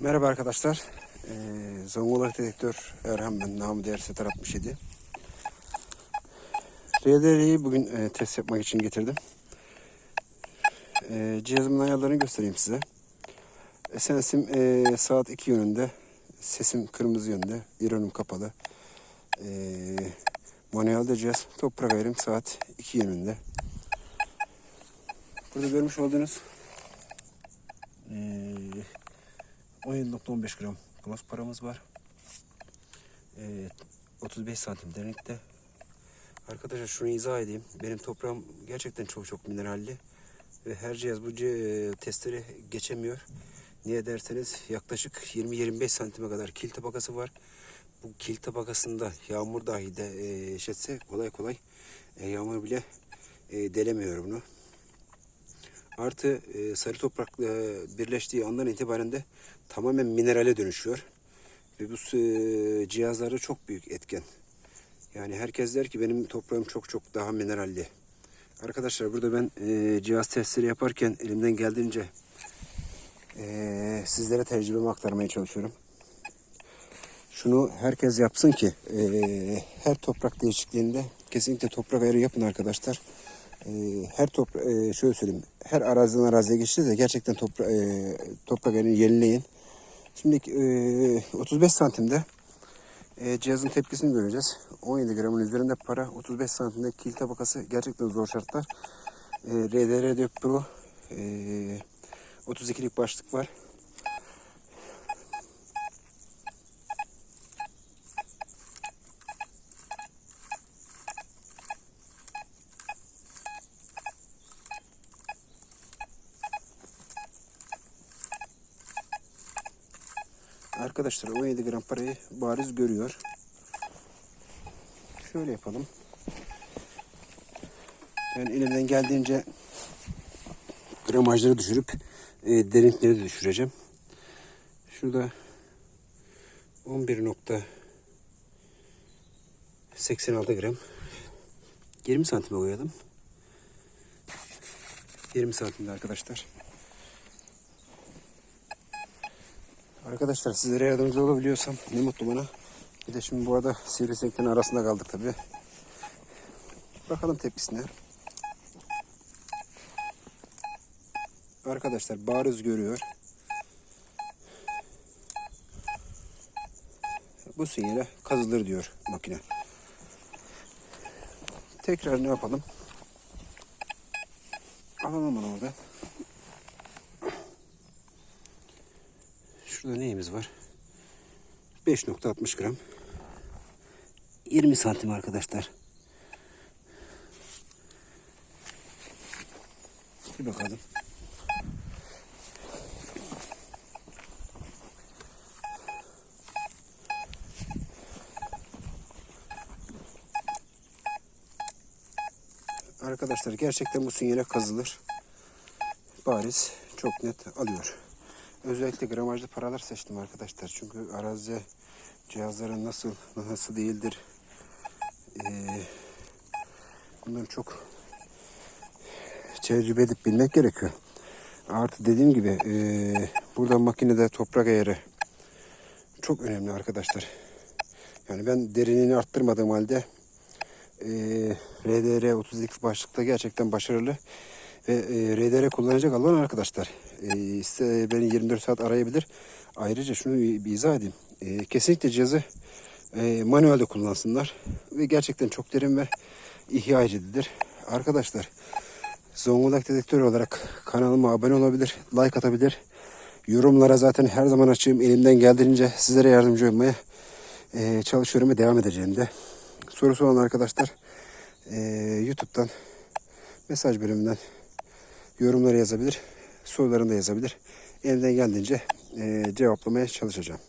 Merhaba arkadaşlar. Ee, Zonguldak dedektör Erhan ben. Namı değer Setar 67. RDR'yi bugün e, test yapmak için getirdim. E, cihazımın ayarlarını göstereyim size. SNS'im e, saat 2 yönünde. Sesim kırmızı yönde. İronum kapalı. E, manuelde cihaz. Toprak ayarım saat 2 yönünde. Burada görmüş olduğunuz e, 17.15 gram gloss paramız var. Ee, 35 santim derinlikte. Arkadaşlar şunu izah edeyim. Benim toprağım gerçekten çok çok mineralli. Ve her cihaz bu testleri geçemiyor. Niye derseniz yaklaşık 20-25 santime kadar kil tabakası var. Bu kil tabakasında yağmur dahi de e, kolay kolay e, yağmur bile e, delemiyor bunu. Artı e, sarı toprakla birleştiği andan itibaren de tamamen minerale dönüşüyor. Ve bu e, cihazlarda çok büyük etken. Yani herkes der ki benim toprağım çok çok daha mineralli. Arkadaşlar burada ben e, cihaz testleri yaparken elimden geldiğince e, sizlere tecrübemi aktarmaya çalışıyorum. Şunu herkes yapsın ki e, her toprak değişikliğinde kesinlikle toprak ayarı yapın arkadaşlar. E, her toprak e, şöyle söyleyeyim her araziden araziye geçti de gerçekten topra e, toprak ayarını yenileyin. Şimdi e, 35 santimde e, cihazın tepkisini göreceğiz. 17 gramın üzerinde para 35 santimde kil tabakası gerçekten zor şartlar. E, RDR4 Pro e, 32'lik başlık var. Arkadaşlar 17 gram parayı bariz görüyor. Şöyle yapalım. Ben elimden geldiğince gramajları düşürüp e, derinlikleri de düşüreceğim. Şurada 11.86 gram 20 santime koyalım. 20 santimde arkadaşlar. Arkadaşlar sizlere yardımcı olabiliyorsam ne mutlu bana. Bir de şimdi bu arada sivrisineklerin arasında kaldık tabi. Bakalım tepkisine. Arkadaşlar bariz görüyor. Bu sinyale kazılır diyor makine. Tekrar ne yapalım? Alalım onu orada. Şurada neyimiz var? 5.60 gram. 20 santim arkadaşlar. Bir bakalım. Arkadaşlar gerçekten bu sinyale kazılır. Bariz çok net alıyor. Özellikle gramajlı paralar seçtim arkadaşlar. Çünkü arazi cihazların nasıl nasıl değildir. Ee, bunları çok tecrübe edip bilmek gerekiyor. Artı dediğim gibi e, burada makinede toprak ayarı çok önemli arkadaşlar. Yani ben derinliğini arttırmadığım halde e, RDR 32 başlıkta gerçekten başarılı ve e, RDR kullanacak olan arkadaşlar e, beni 24 saat arayabilir. Ayrıca şunu bir izah edeyim. E, kesinlikle cihazı e, manuelde kullansınlar ve gerçekten çok derin ve ihya edicidir. Arkadaşlar Zonguldak dedektörü olarak kanalıma abone olabilir, like atabilir. Yorumlara zaten her zaman açığım. Elimden geldiğince sizlere yardımcı olmaya e, çalışıyorum ve devam edeceğim de. Sorusu olan arkadaşlar e, YouTube'dan mesaj bölümünden yorumları yazabilir. Sorularını da yazabilir. Elimden geldiğince e, cevaplamaya çalışacağım.